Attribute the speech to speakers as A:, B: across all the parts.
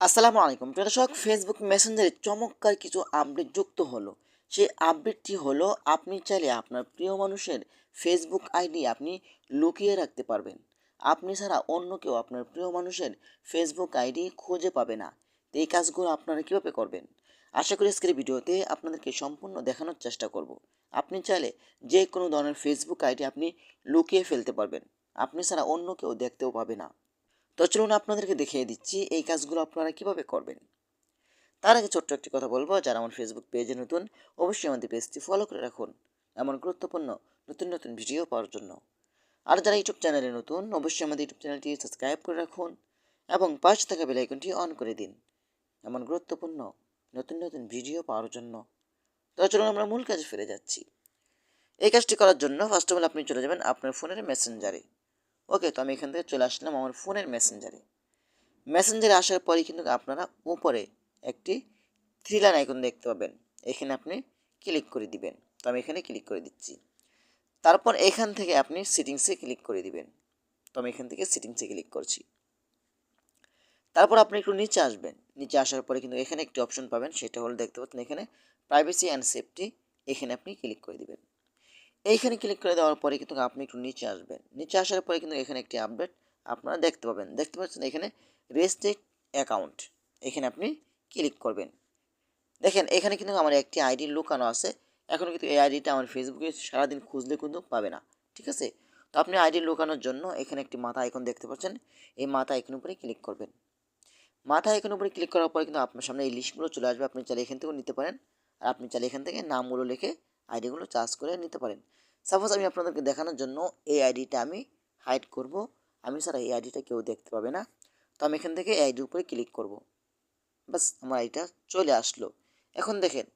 A: আসসালামু আলাইকুম। দর্শক ফেসবুক মেসেঞ্জারে চমৎকার কিছু আপডেট যুক্ত হলো। সেই আপডেটটি হলো, আপনি চাইলে আপনার প্রিয় মানুষের ফেসবুক আইডি আপনি লুকিয়ে রাখতে পারবেন। আপনি ছাড়া অন্য কেউ আপনার প্রিয় মানুষের ফেসবুক আইডি খুঁজে পাবে না। তো এই কাজগুলো আপনারা কীভাবে করবেন? আশা করি আজকের ভিডিওতে আপনাদেরকে সম্পূর্ণ দেখানোর চেষ্টা করব। আপনি চাইলে যে কোনো ধরনের ফেসবুক আইডি আপনি লুকিয়ে ফেলতে পারবেন। আপনি ছাড়া অন্য কেউ দেখতেও পাবে না। তো চলুন আপনাদেরকে দেখিয়ে দিচ্ছি এই কাজগুলো আপনারা কীভাবে করবেন। তার আগে ছোট্ট একটি কথা বলব, যারা আমার ফেসবুক পেজে নতুন, অবশ্যই আমাদের পেজটি ফলো করে রাখুন এমন গুরুত্বপূর্ণ নতুন নতুন ভিডিও পাওয়ার জন্য। আর যারা ইউটিউব চ্যানেলে নতুন, অবশ্যই আমাদের ইউটিউব চ্যানেলটি সাবস্ক্রাইব করে রাখুন এবং পাশে থাকা বেল আইকনটি অন করে দিন এমন গুরুত্বপূর্ণ নতুন নতুন ভিডিও পাওয়ার জন্য। তো চলুন আমরা মূল কাজে ফিরে যাচ্ছি। এই কাজটি করার জন্য ফার্স্ট অফ অল আপনি চলে যাবেন আপনার ফোনের মেসেঞ্জারে ওকে তো আমি এখান থেকে চলে আসলাম আমার ফোনের মেসেঞ্জারে মেসেঞ্জারে আসার পরেই কিন্তু আপনারা উপরে একটি থ্রি লাইন আইকন দেখতে পাবেন। এখানে আপনি ক্লিক করে দিবেন। তো আমি এখানে ক্লিক করে দিচ্ছি। তারপর এখান থেকে আপনি সেটিংসে ক্লিক করে দিবেন। তো আমি এখান থেকে সেটিংসে ক্লিক করছি। তারপর আপনি একটু নিচে আসবেন। নিচে আসার পরে কিন্তু এখানে একটি অপশন পাবেন, সেটা হলো দেখতে পাচ্ছেন এখানে প্রাইভেসি অ্যান্ড সেফটি এখানে আপনি ক্লিক করে দিবেন। এইখানে ক্লিক করে দেওয়ার পরে কিন্তু আপনি একটু নিচে আসবেন। নিচে আসার পরে কিন্তু এখানে একটি আপডেট আপনারা দেখতে পাবেন। দেখতে পাচ্ছেন এখানে রেজিস্ট্রেড অ্যাকাউন্ট এখানে আপনি ক্লিক করবেন। দেখেন, এখানে কিন্তু আমার একটি আইডি লুকানো আছে। এখন কিন্তু এই আইডিটা আমার ফেসবুকে সারাদিন খুঁজলে কিন্তু পাবে না। ঠিক আছে? তো আপনি আইডি লুকানোর জন্য এখানে একটি মাথা আইকন দেখতে পাচ্ছেন। এই মাথা আইকন উপরে ক্লিক করবেন। মাথা আইকন উপরে ক্লিক করার পরে কিন্তু আপনার সামনে এই লিস্টগুলো চলে আসবে। আপনি চাইলে এখান থেকেও নিতে পারেন। আর আপনি চাইলে এখান থেকে নামগুলো লিখে আইডিগুলো চার্জ করে নিতে পারেন। সাপোজ আমি আপনাদেরকে দেখানোর জন্য এই আইডিটা আমি হাইড করব। আমি স্যার এই আইডিটা কেউ দেখতে পাবে না। তো আমি এখান থেকে এই আইডির উপরে ক্লিক করব। বাস আমার আইডিটা চলে আসলো। এখন দেখেন,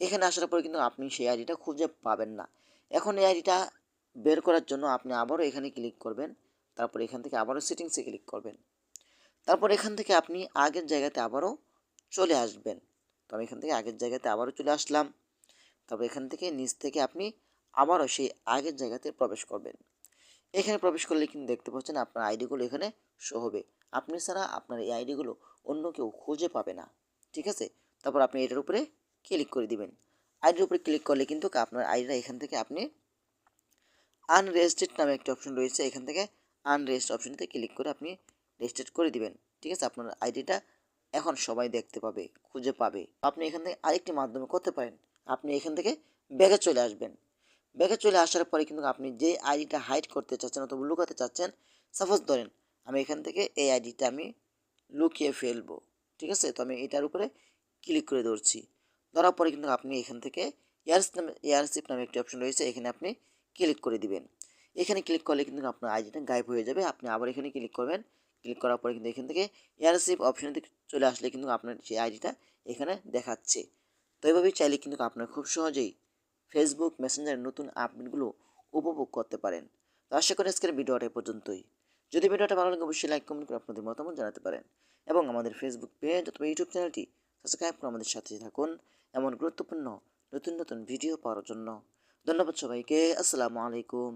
A: এখানে আসার পরে কিন্তু আপনি সেই আইডিটা খুঁজে পাবেন না। এখন এই আইডিটা বের করার জন্য আপনি আবারও এখানে ক্লিক করবেন। তারপর এখান থেকে আবারও সেটিংসে ক্লিক করবেন। তারপর এখান থেকে আপনি আগের জায়গাতে আবারও চলে আসবেন। তো আমি এখান থেকে আগের জায়গাতে আবারও চলে আসলাম। তারপর এখান থেকে নিচ থেকে আপনি আবারও সেই আগের জায়গাতে প্রবেশ করবেন। এখানে প্রবেশ করলে কিন্তু দেখতে পাচ্ছেন আপনার আইডিগুলো এখানে শো হবে। আপনি ছাড়া আপনার এই আইডিগুলো অন্য কেউ খুঁজে পাবে না। ঠিক আছে? তারপর আপনি এটার উপরে ক্লিক করে দিবেন। আইডির উপরে ক্লিক করলে কিন্তু আপনার আইডিটা এখান থেকে আপনি আনরেজিস্ট্রেড নামে একটা অপশন রয়েছে। এখান থেকে আনরেজিস্ট অপশনতে ক্লিক করে আপনি রেজিস্ট্রেট করে দিবেন। ঠিক আছে? আপনার আইডিটা এখন সবাই দেখতে পাবে, খুঁজে পাবে। আপনি এখান থেকে আরেকটি মাধ্যমে করতে পারেন। আপনি এখান থেকে ব্যাগে চলে আসবেন। ব্যাগে চলে আসার পরে কিন্তু আপনি যে আইডিটা হাইড করতে চাচ্ছেন অথবা লুকাতে চাচ্ছেন সাপোজ ধরেন আমি এখান থেকে এই আইডিটা আমি লুকিয়ে ফেলব, ঠিক আছে? তো আমি এটার উপরে ক্লিক করে ধরছি। ধরার পরে কিন্তু আপনি এখান থেকে এয়ারস নামে এয়ারশিপ নামে একটি অপশন রয়েছে, এখানে আপনি ক্লিক করে দিবেন। এখানে ক্লিক করলে কিন্তু আপনার আইডিটা গায়েব হয়ে যাবে, আপনি আবার এখানে ক্লিক করবেন। ক্লিক করার পরে কিন্তু এখান থেকে এয়ারশিপ অপশনে চলে আসলে কিন্তু আপনার সেই আইডিটা এখানে দেখাচ্ছে। তো এইভাবেই চাইলে কিন্তু আপনারা খুব সহজেই ফেসবুক মেসেঞ্জারের নতুন আপডেটগুলো উপভোগ করতে পারেন। তো আশা করি আজকের ভিডিওটা পর্যন্তই। যদি ভিডিওটা ভালো লাগে, অবশ্যই লাইক কমেন্ট করে আপনাদের মতামত জানাতে পারেন। এবং আমাদের ফেসবুক পেজ অথবা ইউটিউব চ্যানেলটি সাবস্ক্রাইব করে আমাদের সাথে থাকুন এমন গুরুত্বপূর্ণ নতুন নতুন ভিডিও পাওয়ার জন্য। ধন্যবাদ সবাইকে। আসসালামু আলাইকুম।